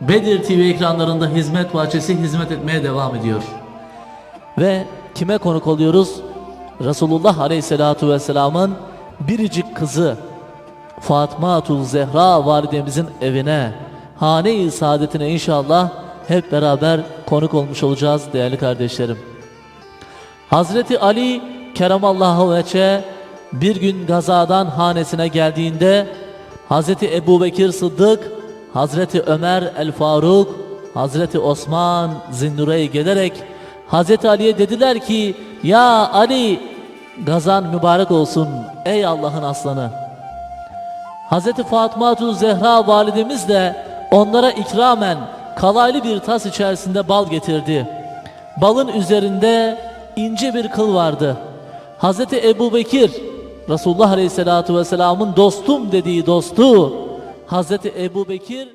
Bedir TV ekranlarında hizmet bahçesi hizmet etmeye devam ediyor. Ve kime konuk oluyoruz? Resulullah Aleyhisselatü Vesselam'ın biricik kızı Fatma Zehra validemizin evine, hane-i saadetine inşallah hep beraber konuk olmuş olacağız değerli kardeşlerim. Hazreti Ali Keremallahu veçe bir gün gazadan hanesine geldiğinde Hazreti Ebu Bekir Sıddık, Hazreti Ömer El Faruk, Hazreti Osman Zinnurey'e gelerek Hazreti Ali'ye dediler ki Ya Ali gazan mübarek olsun ey Allah'ın aslanı. Hazreti Fatıma Zehra validemiz de onlara ikramen kalaylı bir tas içerisinde bal getirdi. Balın üzerinde ince bir kıl vardı. Hazreti Ebu Bekir Resulullah Aleyhisselatü Vesselam'ın dostum dediği dostu Hazreti Ebu Bekir